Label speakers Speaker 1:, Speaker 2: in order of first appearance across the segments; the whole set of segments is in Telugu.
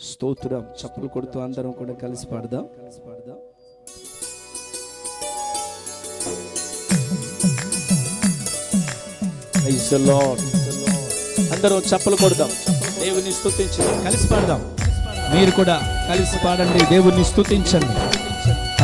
Speaker 1: స్తోత్రం. చప్పులు కొడుతూ అందరం కూడా కలిసి పాడదాం. కలిసి పాడదాం అందరూ అందరం చప్పలు కొడదాం. దేవుని స్థుతించండి కలిసి పాడదాం. మీరు కూడా కలిసి పాడండి. దేవుని స్తుతించండి.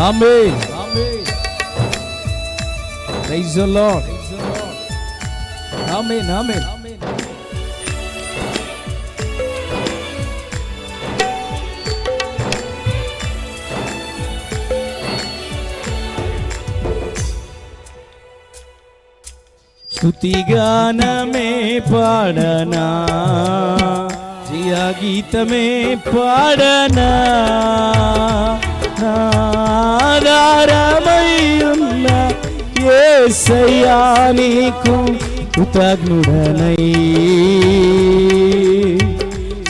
Speaker 1: ఆమె ప్రైజ్ ద స్తుతిగానమే పాడనా? జయ గీతమే పాడనా? నాధారమయ్యున్న యేసయ్యా నీకు కృతజ్ఞుడనై.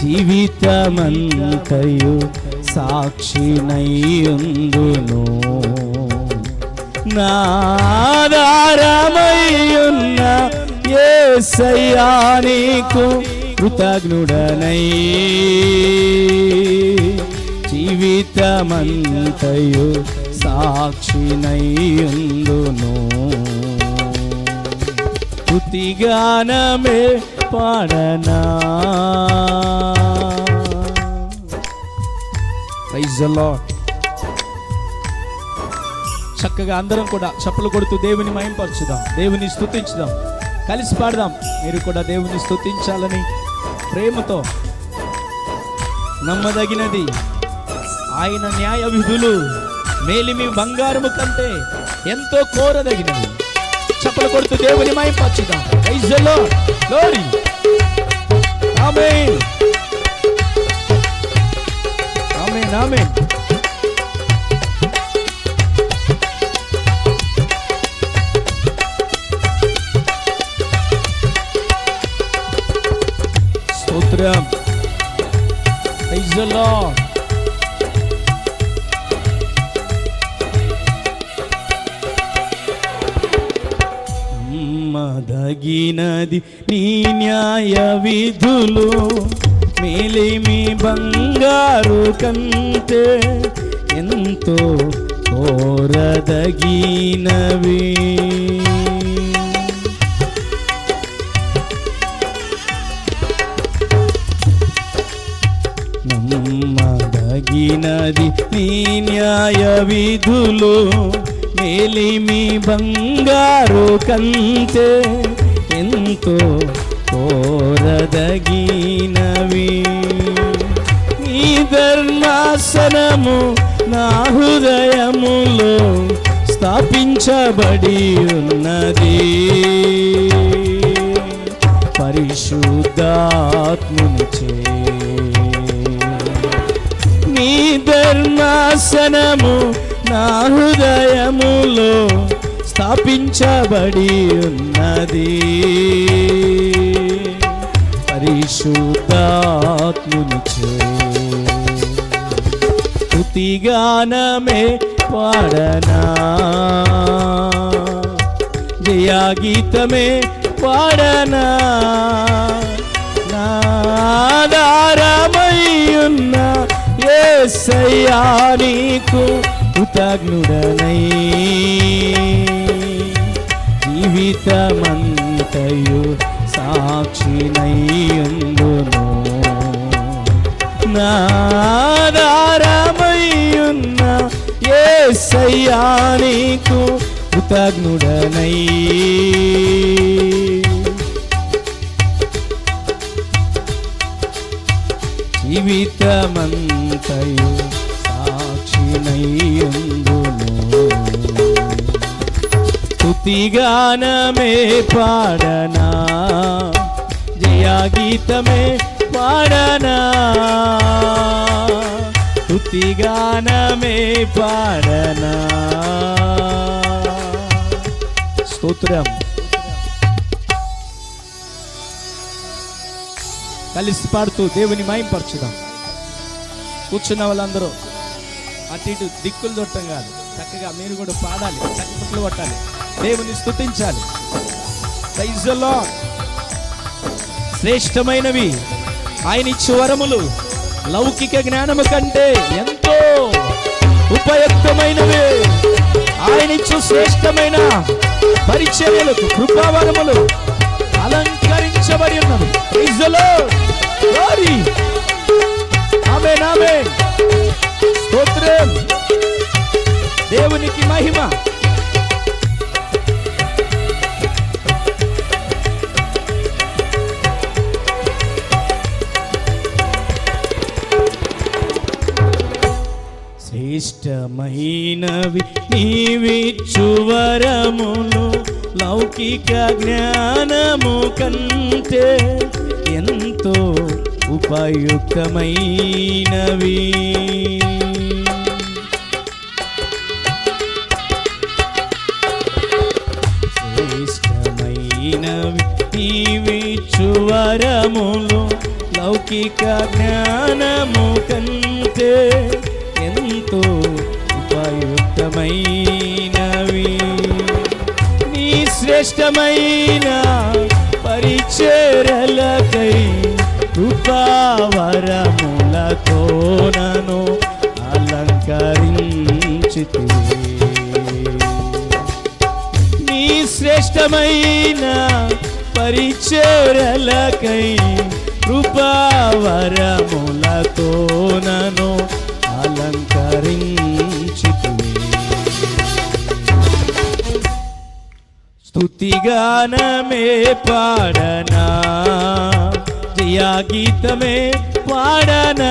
Speaker 1: జీవితమంతయు సాక్షినయ్యుందును నాదారమయ్యున్న ఎస్సయ్యా నీకు కృతజ్ఞుడనై. జీవితమంతయు సాక్షినయ్యుందును స్తుతిగానమే పాడనా? చక్కగా అందరం కూడా చప్పలు కొడుతూ దేవుని మయంపరచుదాం దేవుని స్థుతించుదాం కలిసి పాడదాం. మీరు కూడా దేవుని స్థుతించాలని ప్రేమతో నమ్మదగినది. ఆయన న్యాయ విధులు మేలిమి బంగారము కంటే ఎంతో కోరదగినది చెప్పలు కొడుతూ దేవుని మయంపరచుదాం Praise the ఆమె ఆమె Amen. Amen. Amen. స్తోత్రం ప్రైజ్ ద లార్డ్ మదగినది నీ న్యాయ విధులు మేలిమి బంగారు కంటే ఎంతో కోరదగినవి నీ న్యాయ విధులు మేలిమి బంగారు కంతే ఎంతో కోరదగినవి. నీ ధర్మాసనము నా హృదయములో స్థాపించబడి ఉన్నది పరిశుద్ధాత్ముని చే నీ ధర్మాసనము నా హృదయములో స్థాపించబడి ఉన్నది. పరిశుద్ధాత్ముని చే స్తుతిగానమే పాడనా? జయాగీతమే పాడనా? నాదారమయ్యున్నా యేసయ్యా నీకు కృతజ్ఞుడనై. జీవితమంతయు సాక్షినయ్యుందును నాదారమయ్యున్న యేసయ్యా నీకు కృతజ్ఞుడనై. జీవితమంతయు సాక్షినయ్యుందును స్తుతిగానమే పాడనా? జయాగీతమే పాడనా? స్తుతిగానమే పాడనా? స్తోత్రం. కలిసి పాడుతూ దేవుని మాయంపరచుదాం. కూర్చున్న వాళ్ళందరూ అటు ఇటు దిక్కులు దొట్టం కాదు. చక్కగా మీరు కూడా పాడాలి చక్కపట్లు కొట్టాలి. దేవుని స్థుతించాలి Praise శ్రేష్టమైనవి ఆయన ఇచ్చే వరములు లౌకిక జ్ఞానము కంటే ఎంతో ఉపయుక్తమైనవి. ఆయన ఇచ్చు శ్రేష్టమైన పరిచర్యలకు కృపావరములు అలంకార ఉన్నవి ఉన్నది. The Lord. Glory. Amen, స్తోత్రం. దేవునికి మహిమ. శ్రేష్టమైనవి నీవిచ్చు వరములు లౌకిక జ్ఞానము కంటే ఎంతో ఉపయుక్తమైనవి. శ్రేష్టమైనవి నీవిచ్చు వరములు లౌకిక జ్ఞానము కంటే ఎంతో ఉపయుక్తమైనవి. శ్రేష్టమైన పరిచరలకై కృపావరములతో నను అలంకరించితివే నీ శ్రేష్టమైన పరిచరలకై కృపావరములతో నను అలంకరించి స్తుతిగానమే పాడనా జయా గీతమే పాడనా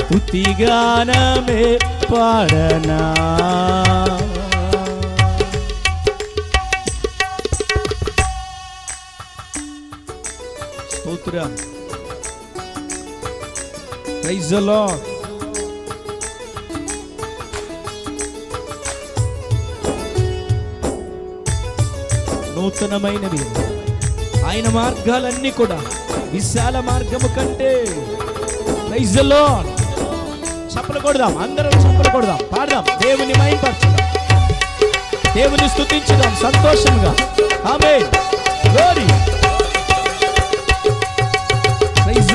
Speaker 1: స్తుతిగానమే పాడనా స్తోత్రం ప్రైజ్ ద లార్డ్ నూతనమైనవి. ఆయన మార్గాలన్నీ కూడా విశాల మార్గము కంటే ప్రైజ్ ద చప్పలు కొడదాం అందరం చప్పలు కొడదాం పాడదాం దేవుని మైంపరచుదాం దేవుని స్థుతించుదాం సంతోషంగా ఆమె గ్లోరీ ప్రైజ్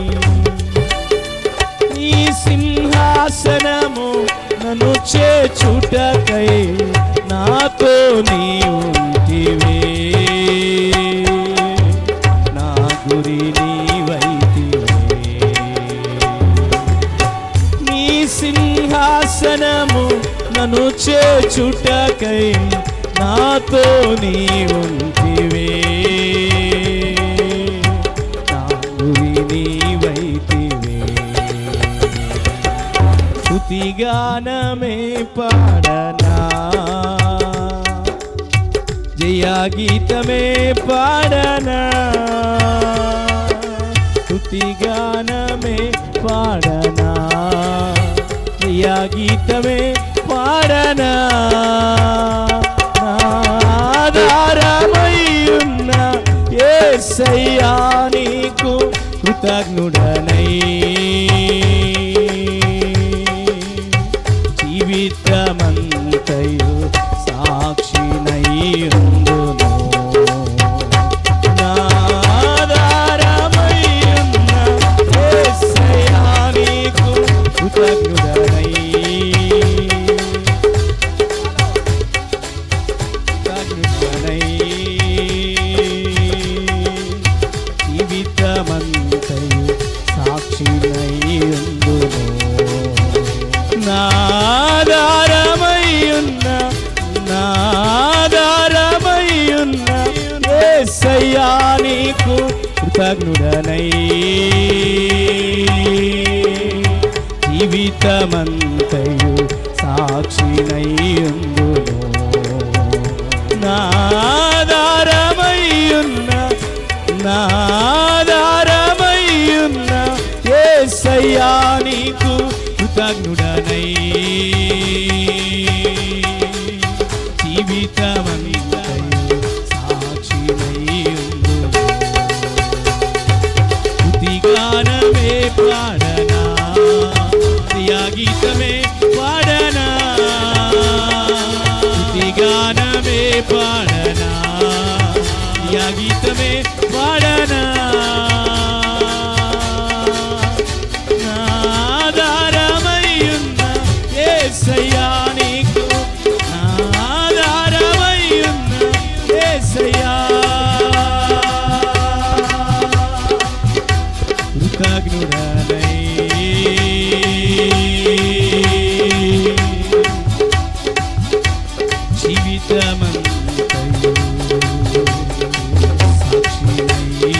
Speaker 1: శాసనము నన్ను చేచుటకై నాతో నీ నా గురి నీవైతివే. నీ సింహాసనము నన్ను చేచుటకై నాతో నీ స్తుతిగానమే పాడనా? జయా గీతమే పాడనా? స్తుతిగానమే పాడనా? జయా గీతమే పాడనా? ఆధారమయ్యున్న ఏ సయ్యా నీకు కృతజ్ఞుడనై జీవితమంతయు సాక్షినయ్యుందులో ఉందును నాదారమయ్యున్న నాదారమయ్యున్న ఏసయ్యా నీకు కృతజ్ఞుడనై. జీవితమంతయు పాడనా? యా గీతమే పాడనా? జీవితమంతయు సాక్షినై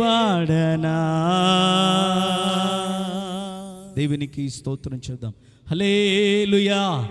Speaker 1: పాడనా. దేవునికి స్తోత్రం చేద్దాం. హలేలుయా